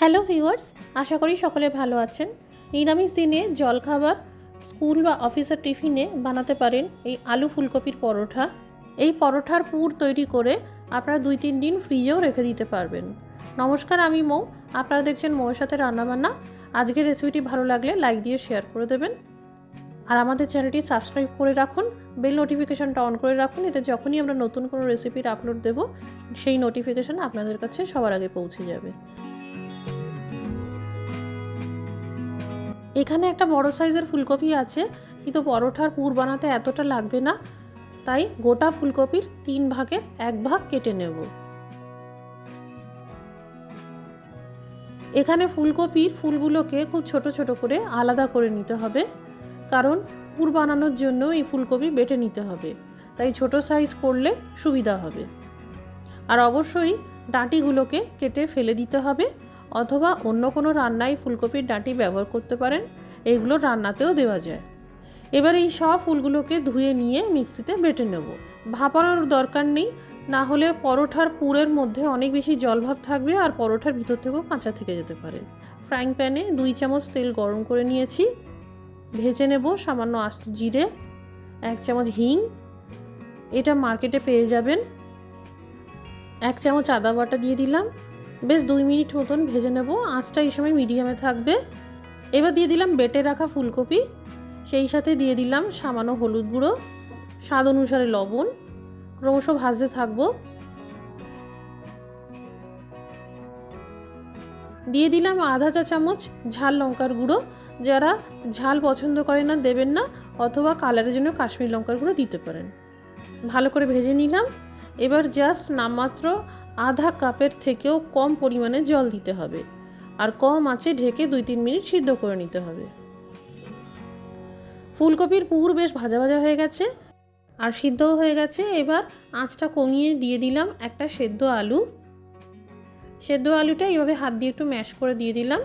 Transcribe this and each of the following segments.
Hello viewers, আশা করি সকলে ভালো আছেন। নিরামিষ দিনে জলখাবার, স্কুল বা অফিসের টিফিনে বানাতে পারেন এই আলু ফুলকপির পরোঠা। এই পরোঠার পুর তৈরি করে আপনারা দুই তিন দিন ফ্রিজেও রেখে দিতে পারবেন। নমস্কার, আমি মৌ। আপনারা দেখছেন মৌয়ের সাথে রান্নাবান্না। আজকের রেসিপিটি ভালো লাগলে লাইক দিয়ে শেয়ার করে দেবেন। আর আমাদের চ্যানেলটি সাবস্ক্রাইব করে রাখুন বেল নোটিফিকেশানটা অন করে রাখুন, এতে যখনই আমরা নতুন কোনো রেসিপির আপলোড দেব, সেই নোটিফিকেশন আপনাদের কাছে সবার আগে পৌঁছে যাবে। এখানে একটা বড় সাইজের ফুলকপি আছে, কিন্তু পরোটার পুর বানাতে এতটা লাগবে না। তাই গোটা ফুলকপির তিন ভাগে এক ভাগ কেটে নেব। এখানে ফুলকপির ফুলগুলোকে খুব ছোট ছোট করে আলাদা করে নিতে হবে, কারণ পুর বানানোর জন্য এই ফুলকপি বেটে নিতে হবে। তাই ছোট সাইজ করলে সুবিধা হবে। আর অবশ্যই ডাঁটিগুলোকে কেটে ফেলে দিতে হবে অথবা অন্য কোনো রান্নায় ফুলকপির ডাঁটি ব্যবহার করতে পারেন, এগুলো রান্নাতেও দেওয়া যায়। এবার এই সব ফুলগুলোকে ধুয়ে নিয়ে মিক্সিতে বেটে নেব। ভাপানোর দরকার নেই, না হলে পরোঠার পুরের মধ্যে অনেক বেশি জলভাব থাকবে আর পরোঠার ভিতর থেকেও কাঁচা থেকে যেতে পারে। ফ্রাইং প্যানে দুই চামচ তেল গরম করে নিয়েছি। ভেজে নেব সামান্য আস্ত জিরে, এক চামচ হিং। এটা মার্কেটে পেয়ে যাবেন। এক চামচ আদা বাটা দিয়ে দিলাম। বেশ দুই মিনিট মতন ভেজে নেব। আঁচটা এই সময় মিডিয়ামে থাকবে। এবার দিয়ে দিলাম বেটে রাখা ফুলকপি। সেই সাথে দিয়ে দিলাম সামান্য হলুদ গুঁড়ো, স্বাদ অনুসারে লবণ। ক্রমশ ভাজতে থাকব। দিয়ে দিলাম আধা চা চামচ ঝাল লঙ্কার গুঁড়ো। যারা ঝাল পছন্দ করে না, দেবেন না, অথবা কালারের জন্য কাশ্মীর লঙ্কার গুঁড়ো দিতে পারেন। ভালো করে ভেজে নিলাম। এবার জাস্ট নামমাত্র আধা কাপের থেকেও কম পরিমাণে জল দিতে হবে। আর কম আঁচে ঢেকে দুই তিন মিনিট সিদ্ধ করে নিতে হবে। ফুলকপির পুর বেশ ভাজা ভাজা হয়ে গেছে। আর সিদ্ধও হয়ে গেছে। এবার আঁচটা কমিয়ে দিয়ে দিলাম একটা সেদ্ধ আলু। সেদ্ধ আলুটা এইভাবে হাত দিয়ে একটু ম্যাশ করে দিয়ে দিলাম।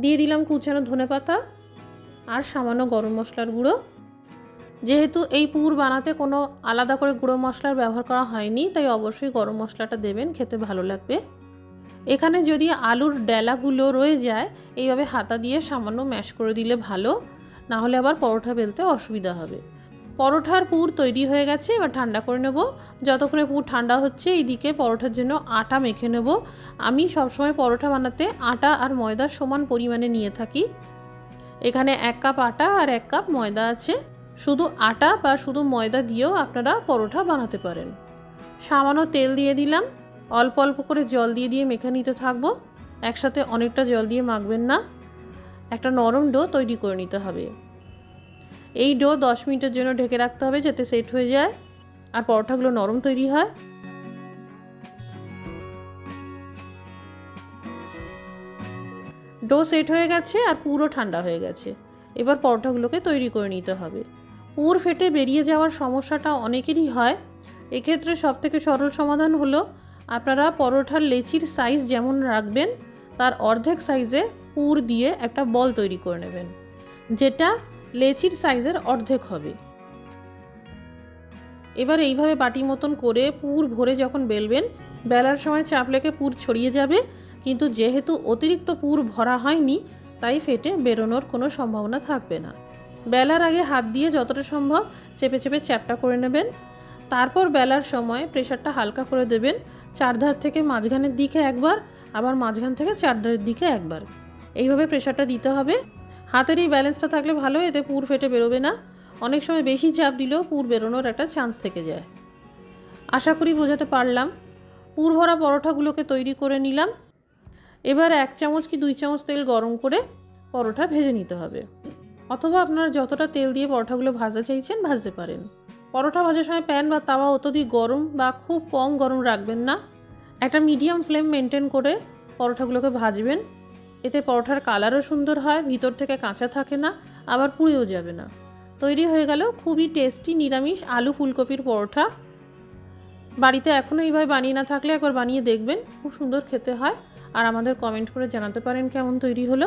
দিয়ে দিলাম কুচানো ধনে পাতা আর সামান্য গরম মশলার গুঁড়ো। যেহেতু এই পুর বানাতে কোনো আলাদা করে গুঁড়ো মশলার ব্যবহার করা হয়নি, তাই অবশ্যই গরম মশলাটা দেবেন, খেতে ভালো লাগবে। এখানে যদি আলুর ডেলাগুলো রয়ে যায়, এইভাবে হাতা দিয়ে সামান্য ম্যাশ করে দিলে ভালো, না হলে আবার পরোটা বেলতে অসুবিধা হবে। পরোঠার পুর তৈরি হয়ে গেছে, এবার ঠান্ডা করে নেব। যতক্ষণে পুর ঠান্ডা হচ্ছে, এইদিকে পরোঠার জন্য আটা মেখে নেব। আমি সবসময় পরোটা বানাতে আটা আর ময়দার সমান পরিমাণে নিয়ে থাকি। এখানে এক কাপ আটা আর এক কাপ ময়দা আছে। শুধু আটা বা শুধু ময়দা দিয়েও আপনারা পরোটা বানাতে পারেন। সামান্য তেল দিয়ে দিলাম। অল্প অল্প করে জল দিয়ে দিয়ে মেখে নিতে থাকব। একসাথে অনেকটা জল দিয়ে মাখবেন না। একটা নরম ডো তৈরি করে নিতে হবে। এই ডো দশ মিনিটের জন্য ঢেকে রাখতে হবে যাতে সেট হয়ে যায়। আর পরোটাগুলো নরম তৈরি হয়। ডো সেট হয়ে গেছে আর পুরো ঠান্ডা হয়ে গেছে। এবার পরোটাগুলোকে তৈরি করে নিতে হবে। পুর ফেটে বেরিয়ে যাওয়ার সমস্যাটা অনেকেরই হয়। এক্ষেত্রে সবথেকে সরল সমাধান হলো, আপনারা পরোঠার লেচির সাইজ যেমন রাখবেন, তার অর্ধেক সাইজে পুর দিয়ে একটা বল তৈরি করে নেবেন, যেটা লেচির সাইজের অর্ধেক হবে। এবার এইভাবে বাটি মতন করে পুর ভরে যখন বেলবেন, বেলার সময় চাপ লেগে পুর ছড়িয়ে যাবে, কিন্তু যেহেতু অতিরিক্ত পুর ভরা হয়নি, তাই ফেটে বেরোনোর কোনো সম্ভাবনা থাকবে না। বেলার আগে হাত দিয়ে যতটা সম্ভব চেপে চেপে চ্যাপটা করে নেবেন। তারপর বেলার সময় প্রেশারটা হালকা করে দেবেন। চারধার থেকে মাঝখানের দিকে একবার, আবার মাঝখান থেকে চারধারের দিকে একবার। এইভাবে প্রেশারটা দিতে হবে। হাতের এই ব্যালেন্সটা থাকলে ভালো, এতে পুর ফেটে বেরোবে না। অনেক সময় বেশি চাপ দিলেও পুর বেরোনোর একটা চান্স থেকে যায়। আশা করি বোঝাতে পারলাম। পুর ভরা পরোটাগুলোকে তৈরি করে নিলাম। এবার এক চামচ কি দুই চামচ তেল গরম করে পরোটা ভেজে নিতে হবে। অথবা আপনারা যতটা তেল দিয়ে পরোটাগুলো ভাজা চাইছেন, ভাজতে পারেন। পরোটা ভাজার সময় প্যান বা তাওয়া অত্যধিক গরম বা খুব কম গরম রাখবেন না। একটা মিডিয়াম ফ্লেম মেনটেন করে পরোটাগুলোকে ভাজবেন। এতে পরোটার কালারও সুন্দর হয়, ভিতর থেকে কাঁচা থাকে না, আবার পুড়েও যাবে না। তৈরি হয়ে গেল খুবই টেস্টি নিরামিষ আলু ফুলকপির পরোটা। বাড়িতে এখনও এইভাবে বানিয়ে না থাকলে একবার বানিয়ে দেখবেন, খুব সুন্দর খেতে হয়। আর আমাদের কমেন্ট করে জানাতে পারেন কেমন তৈরি হলো।